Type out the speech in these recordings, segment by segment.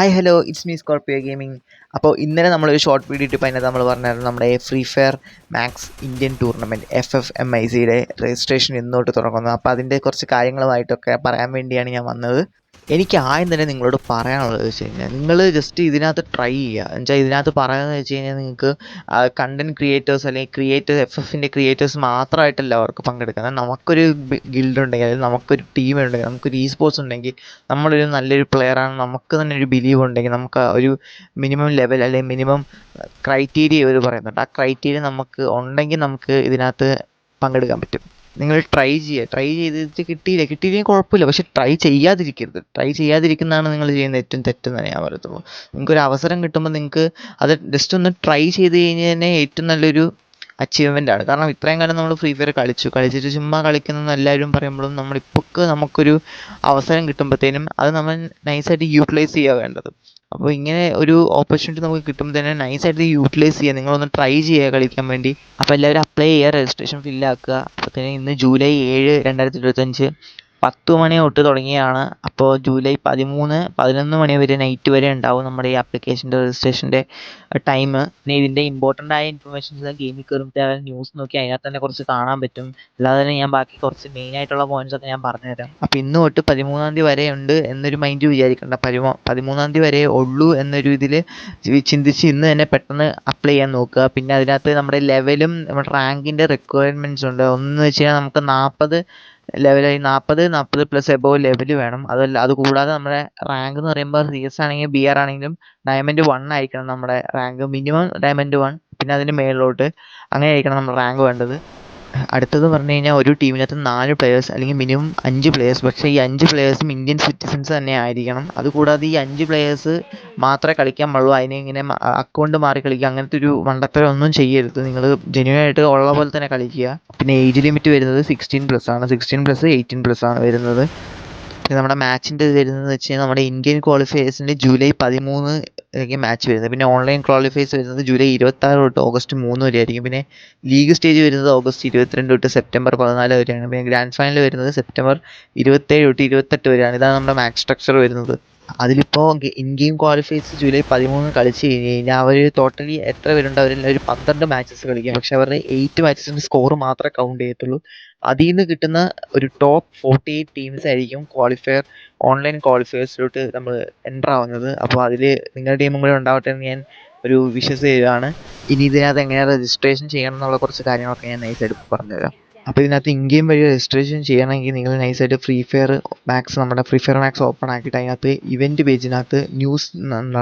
Hi hello it's me Scorpio gaming അപ്പോൾ ഇന്നലെ നമ്മളൊരു ഷോർട്ട് വീഡിയോ ഇട്ട് അതിനകത്ത് നമ്മൾ പറഞ്ഞായിരുന്നു നമ്മുടെ Free Fire Max Indian tournament F F M I സിയുടെ രജിസ്ട്രേഷൻ ഇന്നോട്ട് തുടങ്ങുന്നത് അപ്പോൾ അതിന്റെ കുറച്ച് കാര്യങ്ങളുമായിട്ടൊക്കെ പറയാൻ വേണ്ടിയാണ് ഞാൻ വന്നത്. എനിക്ക് ആദ്യം തന്നെ നിങ്ങളോട് പറയാനുള്ളത് വെച്ച് കഴിഞ്ഞാൽ നിങ്ങൾ ജസ്റ്റ് ഇതിനകത്ത് ട്രൈ ചെയ്യുക. എന്നുവെച്ചാൽ ഇതിനകത്ത് പറയുന്നത് വെച്ച് കഴിഞ്ഞാൽ നിങ്ങൾക്ക് കണ്ടന്റ് ക്രിയേറ്റേഴ്സ് അല്ലെങ്കിൽ ക്രിയേറ്റേഴ്സ് എഫ് എഫിന്റെ ക്രിയേറ്റേഴ്സ് മാത്രമായിട്ടല്ല അവർക്ക് പങ്കെടുക്കുന്നത് നമുക്കൊരു ഗിൽഡ് ഉണ്ടെങ്കിൽ അല്ലെങ്കിൽ നമുക്കൊരു ടീം ഉണ്ടെങ്കിൽ നമുക്കൊരു ഇ സ്പോർട്സ് ഉണ്ടെങ്കിൽ നമ്മളൊരു നല്ലൊരു പ്ലെയറാണ് നമുക്ക് തന്നെ ഒരു ബിലീവ് ഉണ്ടെങ്കിൽ നമുക്ക് ഒരു മിനിമം ലെവൽ അല്ലെങ്കിൽ മിനിമം ക്രൈറ്റീരിയ ഇവർ പറയുന്നുണ്ട്. ആ ക്രൈറ്റീരിയ നമുക്ക് ഉണ്ടെങ്കിൽ നമുക്ക് ഇതിനകത്ത് പങ്കെടുക്കാൻ പറ്റും. നിങ്ങൾ ട്രൈ ചെയ്യുക. ട്രൈ ചെയ്തിട്ട് കിട്ടിയില്ല. കിട്ടിയില്ലെങ്കിൽ കുഴപ്പമില്ല. പക്ഷെ ട്രൈ ചെയ്യാതിരിക്കരുത്. ട്രൈ ചെയ്യാതിരിക്കുന്നതാണ് നിങ്ങൾ ചെയ്യുന്ന ഏറ്റവും തെറ്റെന്ന് ഞാൻ പറയത്തുള്ളൂ. നിങ്ങൾക്കൊരു അവസരം കിട്ടുമ്പോൾ നിങ്ങൾക്ക് അത് ജസ്റ്റ് ഒന്ന് ട്രൈ ചെയ്ത് കഴിഞ്ഞാൽ തന്നെ ഏറ്റവും നല്ലൊരു അച്ചീവ്മെന്റ് ആണ്. കാരണം ഇത്രയും കാലം നമ്മൾ ഫ്രീ ഫയർ കളിച്ചു. കളിച്ചിട്ട് ചുമ്മാ കളിക്കുന്ന എല്ലാവരും പറയുമ്പോഴും നമ്മളിപ്പോൾ നമുക്കൊരു അവസരം കിട്ടുമ്പോഴത്തേനും അത് നമ്മൾ നൈസായിട്ട് യൂട്ടിലൈസ് ചെയ്യുക വേണ്ടത്. അപ്പോൾ ഇങ്ങനെ ഒരു ഓപ്പർച്യൂണിറ്റി നമുക്ക് കിട്ടുമ്പോൾ തന്നെ നൈസായിട്ട് യൂട്ടിലൈസ് ചെയ്യുക നിങ്ങളൊന്ന് ട്രൈ ചെയ്യുക കളിക്കാൻ വേണ്ടി. അപ്പോൾ എല്ലാവരും അപ്ലൈ ചെയ്യുക രജിസ്ട്രേഷൻ ഫില്ലാക്കുക തന്നെ ഇന്ന് ജൂലൈ ഏഴ് രണ്ടായിരത്തി ഇരുപത്തഞ്ച് പത്ത് മണി തൊട്ട് തുടങ്ങിയാണ്. അപ്പോൾ ജൂലൈ പതിമൂന്ന് പതിനൊന്ന് മണി വരെ നൈറ്റ് വരെ ഉണ്ടാവും നമ്മുടെ ഈ ആപ്ലിക്കേഷന്റെ രജിസ്ട്രേഷന്റെ ടൈം പിന്നെ ഇതിന്റെ ഇമ്പോർട്ടന്റ് ആയ ഇൻഫർമേഷൻസ് ഗെയിമിൽ കയറുമ്പോൾ ന്യൂസ് നോക്കി അതിനകത്ത് തന്നെ കുറച്ച് കാണാൻ പറ്റും. അല്ലാതെ തന്നെ ഞാൻ ബാക്കി കുറച്ച് മെയിൻ ആയിട്ടുള്ള പോയിന്റ്സ് ഒക്കെ ഞാൻ പറഞ്ഞുതരാം. അപ്പോൾ ഇന്ന് തൊട്ട് പതിമൂന്നാം തീയതി വരെ ഉണ്ട് എന്നൊരു മൈൻഡ് വിചാരിക്കേണ്ട. പതിമൂ പതിമൂന്നാം തീയതി വരെ ഉള്ളൂ എന്നൊരു ഇതിൽ ചിന്തിച്ച് ഇന്ന് തന്നെ പെട്ടെന്ന് അപ്ലൈ ചെയ്യാൻ നോക്കുക. പിന്നെ അതിനകത്ത് നമ്മുടെ ലെവലും നമ്മുടെ റാങ്കിന്റെ റിക്വയർമെന്റ്സ് ഉണ്ട്. ഒന്ന് വെച്ച് കഴിഞ്ഞാൽ നമുക്ക് നാൽപ്പത് ലെവലായി നാൽപ്പത് നാൽപ്പത് പ്ലസ് എബോവ് ലെവൽ വേണം. അതല്ല അത് കൂടാതെ നമ്മുടെ റാങ്ക് എന്ന് പറയുമ്പോൾ സി എസ് ആണെങ്കിലും ബി ആർ ആണെങ്കിലും ഡയമണ്ട് വൺ ആയിരിക്കണം നമ്മുടെ റാങ്ക് മിനിമം ഡയമണ്ട് വൺ പിന്നെ അതിന് മേളിലോട്ട്. അങ്ങനെ ആയിരിക്കണം നമ്മുടെ റാങ്ക് വേണ്ടത്. അടുത്തത് പറഞ്ഞു കഴിഞ്ഞാൽ ഒരു ടീമിനകത്ത് നാല് പ്ലെയേഴ്സ് അല്ലെങ്കിൽ മിനിമം അഞ്ച് പ്ലെയേഴ്സ് പക്ഷേ ഈ അഞ്ച് പ്ലെയേഴ്സും ഇന്ത്യൻ സിറ്റിസൺസ് തന്നെ ആയിരിക്കണം. അതുകൂടാതെ ഈ അഞ്ച് പ്ലെയേഴ്സ് മാത്രമേ കളിക്കാൻ പാടുള്ളൂ. അതിനെ ഇങ്ങനെ അക്കൗണ്ട് മാറി കളിക്കുക. അങ്ങനത്തെ ഒരു മണ്ടത്തരം ഒന്നും ചെയ്യരുത്. നിങ്ങൾ ജെന്യൂൻ ആയിട്ട് ഉള്ള പോലെ തന്നെ കളിക്കുക. പിന്നെ ഏജ് ലിമിറ്റ് വരുന്നത് സിക്സ്റ്റീൻ പ്ലസ് ആണ്. സിക്സ്റ്റീൻ പ്ലസ് എയ്റ്റീൻ പ്ലസ് ആണ് വരുന്നത്. നമ്മുടെ മാച്ചിന്റെ ഇത് വരുന്നത് വെച്ച് കഴിഞ്ഞാൽ നമ്മുടെ ഇന്ത്യൻ ക്വാളിഫയേഴ്സിന് ജൂലൈ പതിമൂന്ന് മാച്ച് വരുന്നത്. പിന്നെ ഓൺലൈൻ ക്വാളിഫയേഴ്സ് വരുന്നത് ജൂലൈ ഇരുപത്താറ് തൊട്ട് ഓഗസ്റ്റ് മൂന്ന് വരെ ആയിരിക്കും. പിന്നെ ലീഗ് സ്റ്റേജ് വരുന്നത് ഓഗസ്റ്റ് ഇരുപത്തിരണ്ട് തൊട്ട് സെപ്റ്റംബർ പതിനാല് വരെയാണ്. പിന്നെ ഗ്രാൻഡ് ഫൈനൽ വരുന്നത് സെപ്റ്റംബർ ഇരുപത്തേഴ് തൊട്ട് ഇരുപത്തെട്ട് വരെയാണ്. ഇതാണ് നമ്മുടെ മാച്ച് സ്ട്രക്ചർ വരുന്നത്. അതിലിപ്പോൾ ഇൻ ഗെയിം ക്വാളിഫൈസ് ജൂലൈ പതിമൂന്ന് കളിച്ച് കഴിഞ്ഞ് കഴിഞ്ഞാൽ അവർ ടോട്ടലി എത്ര പേരുണ്ട് അവരെല്ലാം ഒരു പന്ത്രണ്ട് മാച്ചസ് കളിക്കും. പക്ഷെ അവരുടെ എയ്റ്റ് മാച്ചസിന്റെ സ്കോർ മാത്രമേ കൗണ്ട് ചെയ്യത്തുള്ളൂ. അതിൽ നിന്ന് കിട്ടുന്ന ഒരു ടോപ്പ് ഫോർട്ടി എയ്റ്റ് ടീംസ് ആയിരിക്കും ക്വാളിഫയർ ഓൺലൈൻ ക്വാളിഫയേഴ്സിലോട്ട് നമ്മൾ എന്റർ ആവുന്നത്. അപ്പോൾ അതിൽ നിങ്ങളുടെ ടീമും കൂടെ ഉണ്ടാവട്ടെ എന്ന് ഞാൻ ഒരു വിഷസ് ചെയ്യുകയാണ് ഇനി ഇതിനകത്ത് എങ്ങനെ രജിസ്ട്രേഷൻ ചെയ്യണം എന്നുള്ള കുറച്ച് കാര്യങ്ങളൊക്കെ ഞാൻ നൈസായിട്ട് പറഞ്ഞുതരാം. അപ്പോൾ ഇതിനകത്ത് ഇൻ ഗെയിം വഴി രജിസ്ട്രേഷൻ ചെയ്യണമെങ്കിൽ നിങ്ങൾ നൈസായിട്ട് ഫ്രീ ഫയർ മാക്സ് നമ്മുടെ ഫ്രീ ഫയർ മാക്സ് ഓപ്പൺ ആക്കിയിട്ട് അതിനകത്ത് ഇവന്റ് പേജിനകത്ത് ന്യൂസ്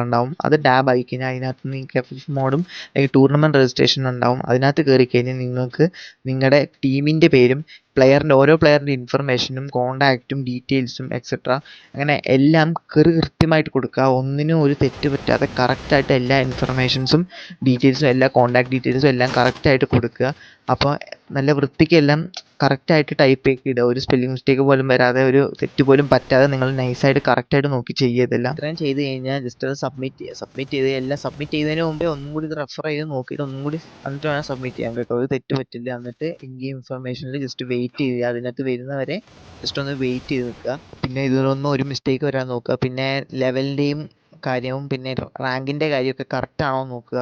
ഉണ്ടാവും അത് ടാബ് ആയി കഴിഞ്ഞാൽ അതിനകത്ത് നിങ്ങൾക്ക് എഫ് എഫ് മോഡും അല്ലെങ്കിൽ ടൂർണമെന്റ് രജിസ്ട്രേഷൻ ഉണ്ടാവും അതിനകത്ത് കയറി കഴിഞ്ഞാൽ നിങ്ങൾക്ക് നിങ്ങളുടെ ടീമിന്റെ പേരും പ്ലെയറിന്റെ ഓരോ പ്ലെയറിന്റെ ഇൻഫർമേഷനും കോണ്ടാക്റ്റും ഡീറ്റെയിൽസും എക്സെട്ര അങ്ങനെ എല്ലാം കൃ കൃത്യമായിട്ട് കൊടുക്കുക. ഒന്നിനും ഒരു തെറ്റ് പറ്റാതെ കറക്റ്റായിട്ട് എല്ലാ ഇൻഫർമേഷൻസും ഡീറ്റെയിൽസും എല്ലാ കോണ്ടാക്ട് ഡീറ്റെയിൽസും എല്ലാം കറക്റ്റായിട്ട് കൊടുക്കുക. അപ്പോൾ നല്ല വൃത്തിക്ക് എല്ലാം കറക്റ്റായിട്ട് ടൈപ്പ് ചെയ്ത് ഇടുക. ഒരു സ്പെല്ലിംഗ് മിസ്റ്റേക്ക് പോലും വരാതെ ഒരു തെറ്റ് പോലും പറ്റാതെ നിങ്ങൾ നൈസായിട്ട് കറക്റ്റായിട്ട് നോക്കി ചെയ്യുക ഇതെല്ലാം. ഇത്രയും ചെയ്ത് കഴിഞ്ഞാൽ ജസ്റ്റ് അത് സബ്മിറ്റ് ചെയ്യുക. സബ്മിറ്റ് ചെയ്ത് എല്ലാം സബ്മിറ്റ് ചെയ്തതിന് മുമ്പേ ഒന്നും കൂടി ഇത് റെഫർ ചെയ്ത് നോക്കിയിട്ട് ഒന്നും കൂടി എന്നിട്ട് വേണം സബ്മിറ്റ് ചെയ്യാൻ കേട്ടോ. ഒരു തെറ്റ് പറ്റില്ല. എന്നിട്ട് ഗെയിം ഇൻഫർമേഷനിൽ ജസ്റ്റ് വെയിറ്റ് ചെയ്യുക. അതിനകത്ത് വരുന്നവരെ ജസ്റ്റ് ഒന്ന് വെയിറ്റ് ചെയ്ത് നിൽക്കുക പിന്നെ ഇതിലൊന്നും ഒരു മിസ്റ്റേക്ക് വരാൻ നോക്കുക. പിന്നെ ലെവലിന്റെയും കാര്യവും പിന്നെ റാങ്കിന്റെ കാര്യമൊക്കെ കറക്റ്റ് ആണോ നോക്കുക.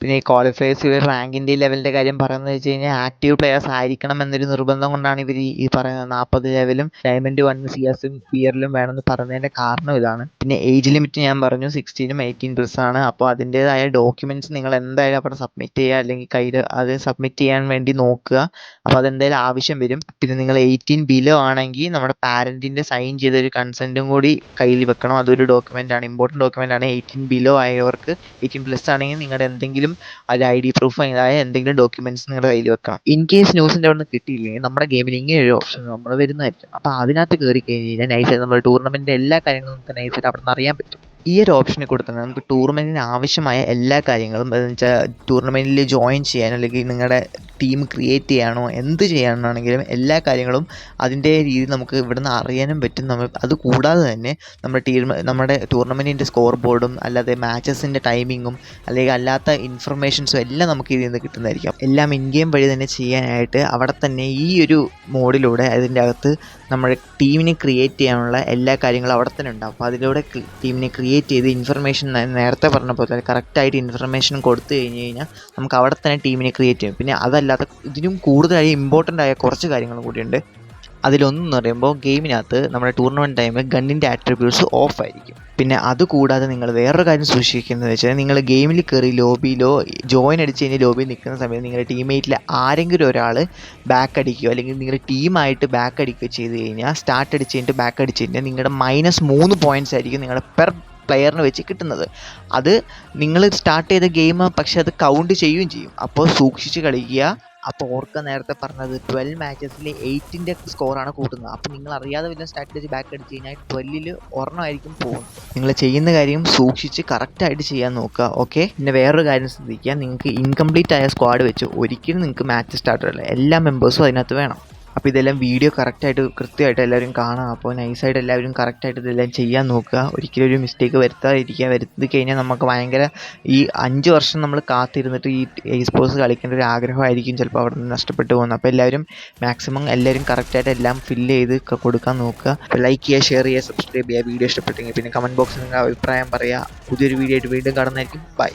പിന്നെ ഈ ക്വാളിഫയേഴ്സ് ഇവർ റാങ്കിന്റെ ലെവലിന്റെ കാര്യം പറയുന്നത് വെച്ച് കഴിഞ്ഞാൽ ആക്റ്റീവ് പ്ലെയേഴ്സ് ആയിരിക്കണം എന്നൊരു നിർബന്ധം കൊണ്ടാണ് ഇവർ ഈ പറയുന്നത്. നാൽപ്പത് ലെവലും ഡയമണ്ട് വൺ സി എസും പിയറിലും വേണമെന്ന് പറഞ്ഞതിന്റെ കാരണം ഇതാണ്. പിന്നെ ഏജ് ലിമിറ്റ് ഞാൻ പറഞ്ഞു സിക്സ്റ്റീനും എയ്റ്റീൻ പ്ലസ് ആണ്. അപ്പോൾ അതിന്റേതായ ഡോക്യുമെന്റ്സ് നിങ്ങൾ എന്തായാലും അവിടെ സബ്മിറ്റ് ചെയ്യുക അല്ലെങ്കിൽ കയ്യിൽ അത് സബ്മിറ്റ് ചെയ്യാൻ വേണ്ടി നോക്കുക. അപ്പോൾ അതെന്തായാലും ആവശ്യം വരും. പിന്നെ നിങ്ങൾ എയ്റ്റീൻ ബിലോ ആണെങ്കിൽ നമ്മുടെ പാരന്റിന്റെ സൈൻ ചെയ്ത ഒരു കൺസെന്റും കൂടി കയ്യിൽ വെക്കണം. അതൊരു ഡോക്യുമെന്റ് ആണ് ഇമ്പോർട്ടന്റ് ഡോക്യുമെന്റ് ആണ്. എയ്റ്റീൻ ബിലോ ആയവർക്ക് എയ്റ്റീൻ പ്ലസ് ആണെങ്കിൽ നിങ്ങളുടെ എന്തെങ്കിലും ഒരു ഐ ഡി പ്രൂഫ് ആയ എന്തെങ്കിലും ഡോക്യുമെന്റ്സ് നിങ്ങളുടെ കയ്യിൽ വെക്കണം. ഇൻ കേസ് ന്യൂസിന്റെ അവിടെ നിന്ന് കിട്ടിയില്ലെങ്കിൽ നമ്മുടെ ഗെയിമിൽ ഇങ്ങനെ ഒരു ഓപ്ഷൻ നമ്മൾ വരുന്നതായിരിക്കും. അപ്പോൾ അതിനകത്ത് കയറി കഴിഞ്ഞ് കഴിഞ്ഞാൽ നൈസായിട്ട് നമ്മൾ ടൂർണമെന്റിന്റെ എല്ലാ കാര്യങ്ങളും നമുക്ക് നൈസായിട്ട് അവിടെ നിന്ന് അറിയാൻ പറ്റും. ഈ ഒരു ഓപ്ഷനിൽ കൊടുത്താൽ നമുക്ക് ടൂർണമെന്റിന് ആവശ്യമായ എല്ലാ കാര്യങ്ങളും എന്ന് വെച്ചാൽ ടൂർണമെന്റിൽ ജോയിൻ ചെയ്യാൻ അല്ലെങ്കിൽ നിങ്ങളുടെ ടീം ക്രിയേറ്റ് ചെയ്യാനോ എന്ത് ചെയ്യാനാണെങ്കിലും എല്ലാ കാര്യങ്ങളും അതിന്റെ രീതി നമുക്ക് ഇവിടുന്ന് അറിയാനും പറ്റും. നമ്മൾ അത് കൂടാതെ തന്നെ നമ്മുടെ ടീം നമ്മുടെ ടൂർണമെന്റിന്റെ സ്കോർ ബോർഡും അല്ലാതെ മാച്ചസിന്റെ ടൈമിങ്ങും അല്ലെങ്കിൽ അല്ലാത്ത ഇൻഫർമേഷൻസും എല്ലാം നമുക്ക് ഇതിൽ നിന്ന് കിട്ടുന്നതായിരിക്കും. എല്ലാം ഇൻ ഗെയിം വഴി തന്നെ ചെയ്യാനായിട്ട് അവിടെ തന്നെ ഈ ഒരു മോഡിലൂടെ അതിന്റെ അകത്ത് നമ്മുടെ ടീമിനെ ക്രിയേറ്റ് ചെയ്യാനുള്ള എല്ലാ കാര്യങ്ങളും അവിടെ തന്നെ ഉണ്ടാവും. അപ്പോൾ അതിലൂടെ ടീമിനെ ക്രിയേറ്റ് ചെയ്ത് ഇൻഫർമേഷൻ നേരത്തെ പറഞ്ഞ പോലെ കറക്റ്റായിട്ട് ഇൻഫർമേഷൻ കൊടുത്തു കഴിഞ്ഞ് കഴിഞ്ഞാൽ നമുക്ക് അവിടെ തന്നെ ടീമിനെ ക്രിയേറ്റ് ചെയ്യും. പിന്നെ അതല്ലാതെ ഇതിനും കൂടുതലായി ഇമ്പോർട്ടന്റ് ആയ കുറച്ച് കാര്യങ്ങളും കൂടിയുണ്ട് അതിലൊന്നെന്ന് പറയുമ്പോൾ ഗെയിമിനകത്ത് നമ്മുടെ ടൂർണമെന്റ് ടൈമിൽ ഗണ്ണിന്റെ ആട്രിബ്യൂട്ട്സ് ഓഫ് ആയിരിക്കും. പിന്നെ അതുകൂടാതെ നിങ്ങൾ വേറൊരു കാര്യം സൂക്ഷിക്കുന്നത് വെച്ചാൽ നിങ്ങൾ ഗെയിമിൽ കയറി ലോബിയിലോ ജോയിൻ അടിച്ച് കഴിഞ്ഞ് ലോബിയിൽ നിൽക്കുന്ന സമയത്ത് നിങ്ങളുടെ ടീംമേറ്റിൽ ആരെങ്കിലും ഒരാൾ ബാക്ക് അടിക്കുകയോ അല്ലെങ്കിൽ നിങ്ങളുടെ ടീമായിട്ട് ബാക്ക് അടിക്കുകയോ ചെയ്ത് കഴിഞ്ഞാൽ സ്റ്റാർട്ട് അടിച്ച് കഴിഞ്ഞിട്ട് ബാക്ക് അടിച്ച് കഴിഞ്ഞാൽ നിങ്ങളുടെ മൈനസ് മൂന്ന് പോയിന്റ്സ് ആയിരിക്കും നിങ്ങളുടെ പെർ പ്ലെയറിന് വെച്ച് കിട്ടുന്നത്. അത് നിങ്ങൾ സ്റ്റാർട്ട് ചെയ്ത ഗെയിം പക്ഷെ അത് കൗണ്ട് ചെയ്യുകയും ചെയ്യും. അപ്പോൾ സൂക്ഷിച്ച് കളിക്കുക അപ്പോൾ ഓർക്ക നേരത്തെ പറഞ്ഞത് ട്വൽവ് മാച്ചസിൽ എയ്റ്റിന്റെ സ്കോറാണ് കൂട്ടുന്നത്. അപ്പോൾ നിങ്ങൾ അറിയാതെ വല്ല സ്ട്രാറ്റജി ബാക്ക് അടിച്ച് കഴിഞ്ഞാൽ ട്വൽവിൽ ഒരെണ്ണമായിരിക്കും പോകുന്നത്. നിങ്ങൾ ചെയ്യുന്ന കാര്യം സൂക്ഷിച്ച് കറക്റ്റായിട്ട് ചെയ്യാൻ നോക്കുക ഓക്കെ പിന്നെ വേറൊരു കാര്യം ശ്രദ്ധിക്കുക. നിങ്ങൾക്ക് ഇൻകംപ്ലീറ്റ് ആയ സ്ക്വാഡ് വെച്ച് ഒരിക്കലും നിങ്ങൾക്ക് മാച്ച് സ്റ്റാർട്ട് ചെയ്യില്ല എല്ലാ മെമ്പേഴ്സും അതിനകത്ത് വേണം. അപ്പോൾ ഇതെല്ലാം വീഡിയോ കറക്റ്റായിട്ട് കൃത്യമായിട്ട് എല്ലാവരും കാണാം. അപ്പോൾ നൈസായിട്ട് എല്ലാവരും കറക്റ്റായിട്ട് ഇതെല്ലാം ചെയ്യാൻ നോക്കുക. ഒരിക്കലും ഒരു മിസ്റ്റേക്ക് വരുത്താതിരിക്കുക. വരുത്തി കഴിഞ്ഞാൽ നമുക്ക് ഭയങ്കര ഈ അഞ്ച് വർഷം നമ്മൾ കാത്തിരുന്നിട്ട് ഈ ഈ സ്പോർട്സ് കളിക്കേണ്ട ഒരു ആഗ്രഹമായിരിക്കും. ചിലപ്പോൾ അവിടെ നിന്ന് നഷ്ടപ്പെട്ടു പോകുന്നത്. അപ്പോൾ എല്ലാവരും മാക്സിമം എല്ലാവരും കറക്റ്റായിട്ട് എല്ലാം ഫില്ല് ചെയ്ത് കൊടുക്കാൻ നോക്കുക. ലൈക്ക് ചെയ്യുക ഷെയർ ചെയ്യുക സബ്സ്ക്രൈബ് ചെയ്യുക. വീഡിയോ ഇഷ്ടപ്പെട്ടെങ്കിൽ പിന്നെ കമന്റ് ബോക്സിൽ നിങ്ങൾ അഭിപ്രായം പറയുക. പുതിയൊരു വീഡിയോ ആയിട്ട് വീണ്ടും കാണുന്നതായിരിക്കും. ബൈ